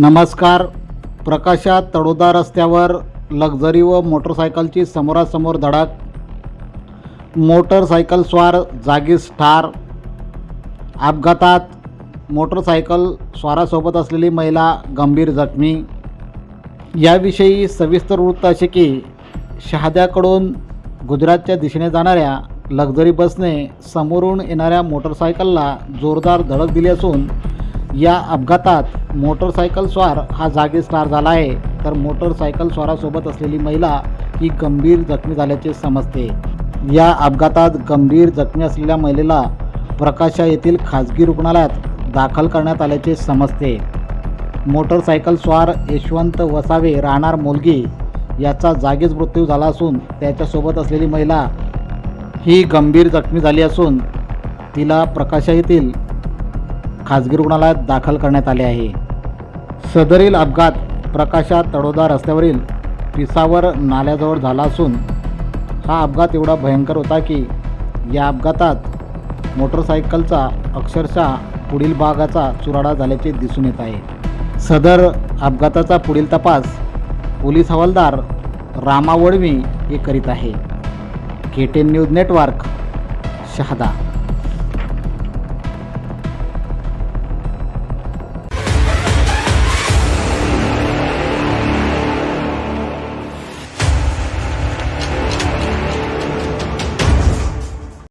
नमस्कार. प्रकाशात तडोदा रस्त्यावर लक्झरी व मोटरसायकलची समोरासमोर धडक. मोटरसायकल स्वार जागीच ठार. अपघातात मोटरसायकल स्वारासोबत असलेली महिला गंभीर जखमी. याविषयी सविस्तर वृत्त असे की शहाद्याकडून गुजरातच्या दिशेने जाणाऱ्या लक्झरी बसने समोरून येणाऱ्या मोटरसायकलला जोरदार धडक दिली असून या अपघातात मोटरसायकल स्वार हा जागीच ठार झाला आहे. तर मोटरसायकल स्वारासोबत असलेली महिला ही गंभीर जखमी झाल्याचे समजते. या अपघातात गंभीर जखमी असलेल्या महिलेला प्रकाशा येथील खाजगी रुग्णालयात दाखल करण्यात आल्याचे समजते. मोटरसायकल स्वार यशवंत वसावे राहणार मुलगी याचा जागीच मृत्यू झाला असून त्याच्यासोबत असलेली महिला ही गंभीर जखमी झाली असून तिला प्रकाशा येथील खाजगी रुग्णालयात दाखल करण्यात आले आहे. सदरील अपघात प्रकाशा तडोदा रस्त्यावरील पिसावर नाल्याजवळ झाला असून हा अपघात एवढा भयंकर होता की या अपघातात मोटरसायकलचा अक्षरशः पुढील भागाचा चुराडा झाल्याचे दिसून येत आहे. सदर अपघाताचा पुढील तपास पोलीस हवालदार रामावळवी हे करीत आहे. K ten news network Shahada.